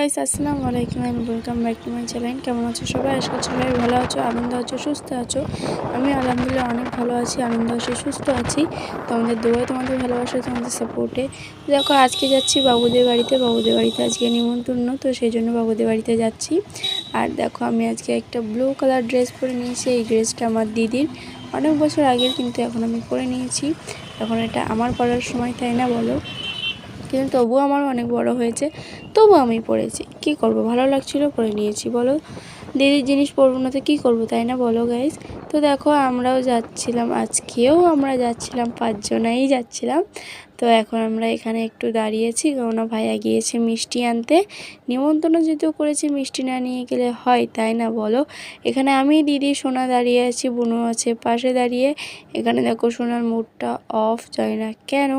Guys আসসালামু আলাইকুম and welcome back to my channel কেমন আছো সবাই? আজকে সবাই ভালো আছো, আনন্দ আছো, সুস্থ আছো। আমি আলহামদুলিল্লাহ অনেক ভালো আছি, আনন্দ আছি, সুস্থ আছি। তোমাদের দোয়ায়, তোমাদের ভালোবাসা, তোমাদের সাপোর্টে দেখো, আজকে যাচ্ছি বাবুদের বাড়িতে বাবুদের বাড়িতে আজকে নিমন্ত্রণ, তো সেই জন্য বাবুদের বাড়িতে যাচ্ছি। আর দেখো, আমি আজকে একটা ব্লু কালার ড্রেস পরে নিয়েছি, এই ড্রেসটা আমার দিদির। অনেক বছর আগের, কিন্তু এখন আমি পরে নিয়েছি। এখন এটা আমার পরার সময়, তাই না বলো? কিন্তু তবুও আমার অনেক বড় হয়েছে। তবু আমি পড়েছি। কি করব? ভালো লাগছিল পরে নিয়েছি। বলো দিদির জিনিস পরবো না তো কী করব? তাই না? বলো গাইজ তো দেখো, আমরাও যাচ্ছিলাম, আজকেও আমরা যাচ্ছিলাম, পাঁচজনাই যাচ্ছিলাম। তো এখন আমরা এখানে একটু দাঁড়িয়েছি। কেননা ভাইয়া গিয়েছে মিষ্টি আনতে। নিমন্ত্রণ যেহেতু করেছি, মিষ্টি না নিয়ে গেলে হয়, তাই না? বলো। এখানে আমি, দিদি, সোনা দাঁড়িয়ে আছি, বুনু আছে পাশে দাঁড়িয়ে। এখানে দেখো, সোনার মুডটা অফ যায় না কেন?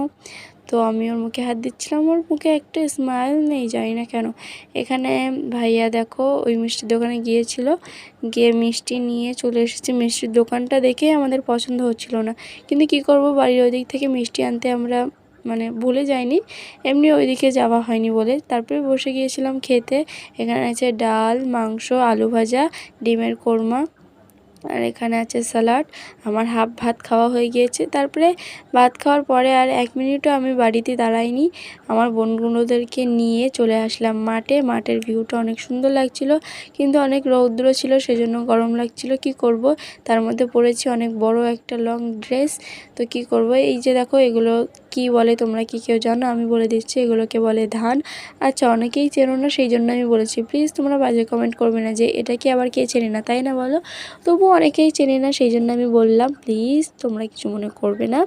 তো আমি ওর মুখে হাত দিচ্ছিলাম, ওর মুখে একটা স্মাইল নেই, জানি না কেন। এখানে ভাইয়া দেখো, ওই মিষ্টির দোকানে গিয়েছিল, গিয়ে মিষ্টি নিয়ে চলে এসেছে। মিষ্টির দোকানটা দেখে আমাদের পছন্দ হচ্ছিল না। কিন্তু কি করব, বাড়ির ওই দিক থেকে মিষ্টি আনতে আমরা মানে ভুলে যাইনি। এমনি ওইদিকে যাওয়া হয়নি বলে। তারপরে বসে গিয়েছিলাম খেতে। এখানে আছে ডাল, মাংস, আলু ভাজা, ডিমের কোরমা। আর এখানে আছে স্যালাড আমার হাফ ভাত খাওয়া হয়ে গিয়েছে। তারপরে ভাত খাওয়ার পরে আর এক মিনিটও আমি বাড়িতে দাঁড়াইনি। আমার বোনগুলোদেরকে নিয়ে চলে আসলাম মাঠে। মাঠের ভিউটা অনেক সুন্দর লাগছিল, কিন্তু অনেক রৌদ্র ছিল, সেজন্য গরম লাগছিল। কি করব? তার মধ্যে পরেছি অনেক বড় একটা লং ড্রেস তো কি করব? এই যে দেখো, এগুলো কি বলে তোমরা কি কেউ জানো? আমি বলে দিচ্ছি, এগুলোকে বলে ধান। আচ্ছা অনেকেই চেনো না, সেই জন্য আমি বলেছি, প্লিজ তোমরা বাজে কমেন্ট করবে না যে এটা কি আবার কে চেনে না, তাই না বলো? তবু অনেকেই চেনে না সেই জন্য আমি বললাম, প্লিজ তোমরা কিছু মনে করবে না।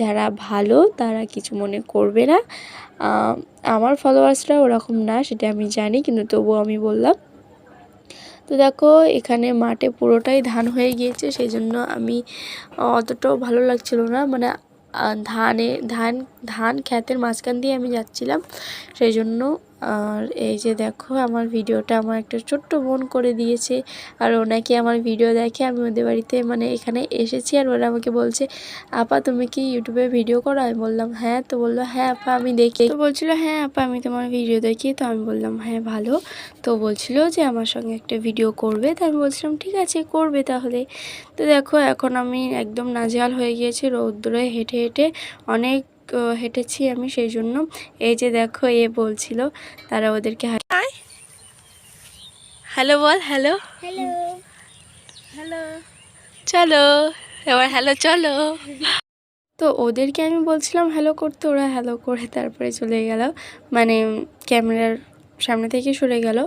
যারা ভালো, তারা কিছু মনে করবে না। আমার ফলোয়ার্সরা ওরকম না, সেটা আমি জানি, কিন্তু তবুও আমি বললাম। তো দেখো, এখানে মাঠে পুরোটাই ধান হয়ে গিয়েছে সেই জন্য আমি অতটাও ভালো লাগছিল না। মানে ধানে, ধান ধান ক্ষেতের মাঝখান দিয়ে আমি যাচ্ছিলাম সেই জন্য আর এই যে দেখো, আমার ভিডিওটা আমার একটা ছোট্ট বোন করে দিয়েছে। আর ওনাকে আমার ভিডিও দেখে আমি ওদের বাড়িতে মানে এখানে এসেছি আর ওরা আমাকে বলছে, আপা, তুমি কি ইউটিউবে ভিডিও করো? আমি বললাম হ্যাঁ। তো বলল হ্যাঁ আপা, আমি দেখি। তো বলছিল হ্যাঁ আপা, আমি তোমার ভিডিও দেখি। তো আমি বললাম হ্যাঁ ভালো। তো বলছিল যে, আমার সঙ্গে একটা ভিডিও করবে। তো আমি বলছিলাম, ঠিক আছে, করবে তাহলে। তো দেখো, এখন আমি একদম নাজেহাল হয়ে গিয়েছি রৌদ্রে হেঁটে হেঁটে। অনেক হেঁটেছি আমি সেই জন্য এই যে দেখো এ বলছিল তারা ওদেরকে হ্যালো বল হ্যালো। হ্যালো। হ্যালো। চলো এবার হ্যালো চলো। তো ওদেরকে আমি বলছিলাম হ্যালো করতে ওরা হ্যালো করে তারপরে চলে গেল। মানে ক্যামেরার সামনে থেকে সরে গেল।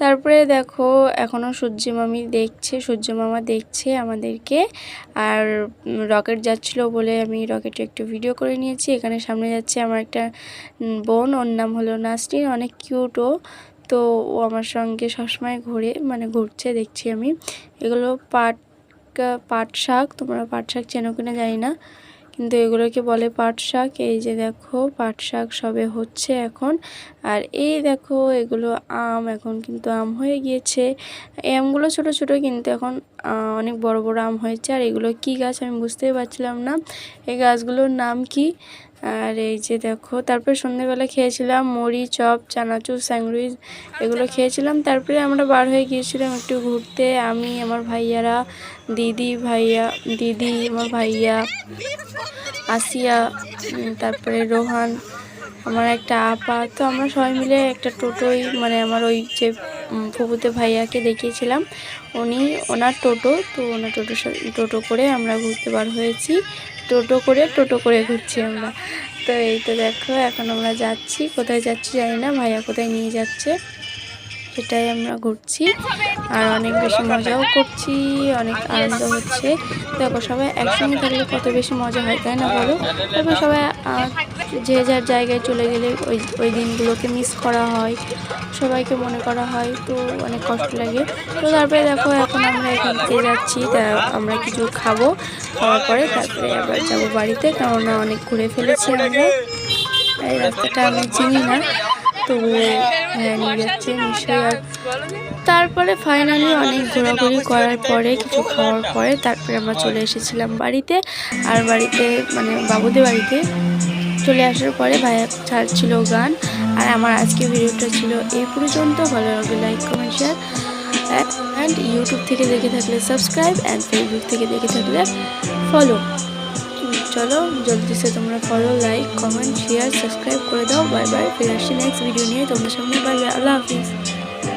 তারপরে দেখো এখনও সূর্য মামি দেখছে, সূর্য মামা দেখছে আমাদেরকে। আর রকেট যাচ্ছিল বলে আমি রকেটে একটু ভিডিও করে নিয়েছি। এখানে সামনে যাচ্ছে আমার একটা বোন, ওর নাম হলো নাসরিন, অনেক কিউটও তো ও আমার সঙ্গে সবসময় ঘুরে মানে ঘুরছে, দেখছি আমি। এগুলো পাট পাট শাক, তোমরা পাট শাক চেনো কিনা জানি না। কিন্তু এগুলোকে বলে পাট শাক। এই যে দেখো, পাট শাক সবে হচ্ছে এখন। আর এই দেখো, এগুলো আম, এখন কিন্তু আম হয়ে গিয়েছে। এই আমগুলো ছোট ছোট কিন্তু এখন অনেক বড় বড় আম হয়েছে। আর এগুলো কি গাছ আমি বুঝতেই পারছিলাম না। এই গাছগুলোর নাম কি? আর এই যে দেখো, তারপরে সন্ধ্যেবেলা খেয়েছিলাম মুড়ি, চপ, চানাচুর, স্যান্ডউইচ এগুলো খেয়েছিলাম। তারপরে আমরা বার হয়ে গিয়েছিলাম একটু ঘুরতে। আমি, আমার ভাইয়ারা, দিদি ভাইয়া, দিদি, আমার ভাইয়া, আসিয়া তারপরে রোহান, আমার একটা আপা। তো আমরা সবাই মিলে একটা টোটোই মানে আমার ওই যে ফুপুতে ভাইয়াকে দেখিয়েছিলাম। উনি, ওনার টোটো, তো ওনার টোটো টোটো করে আমরা ঘুরতে বার হয়েছি। টোটো করে টোটো করে ঘুরছি আমরা। তো এই তো দেখো, এখন আমরা যাচ্ছি। কোথায় যাচ্ছি জানি না, ভাইয়া কোথায় নিয়ে যাচ্ছে? সেটাই আমরা ঘুরছি। আর অনেক বেশি মজাও করছি, অনেক আনন্দ হচ্ছে। দেখো সবাই একসঙ্গে থাকলে কত বেশি মজা হয়, তাই না বলো? তারপর সবাই যে যার জায়গায় চলে গেলে ওই ওই দিনগুলোকে মিস করা হয়, সবাইকে মনে করা হয়, তো অনেক কষ্ট লাগে। তো তারপরে দেখো, এখন আমরা এখান থেকে যাচ্ছি, তা আমরা কিছু খাব, খাওয়ার পরে তারপরে আবার যাব বাড়িতে, কেননা অনেক ঘুরে ফেলেছি আমরা। এই রাস্তাটা আমি চিনি না। তবু হ্যাঁ নিয়ে যাচ্ছে নিশ্চয়ই আর তারপরে ফাইনালি অনেক ঘোরাঘুরি করার পরে কিছু খাওয়ার পরে তারপরে আমরা চলে এসেছিলাম বাড়িতে। আর বাড়িতে মানে বাবুদের বাড়িতে চলে আসার পরে ভাইয়া ছাড়ছিল গান। আর আমার আজকে ভিডিওটা ছিল এই পর্যন্ত। ভালো লাগলে like comment share and YouTube থেকে দেখে থাকলে সাবস্ক্রাইব অ্যান্ড ফেসবুক থেকে দেখে থাকলে ফলো চলো, জলদি সে তোমরা follow like comment share subscribe করে দাও। বাই বাই ফিরে আসছি নেক্সট ভিডিও নিয়ে। তোমাদের সঙ্গে বাই বাই আল্লাহ হাফিজ।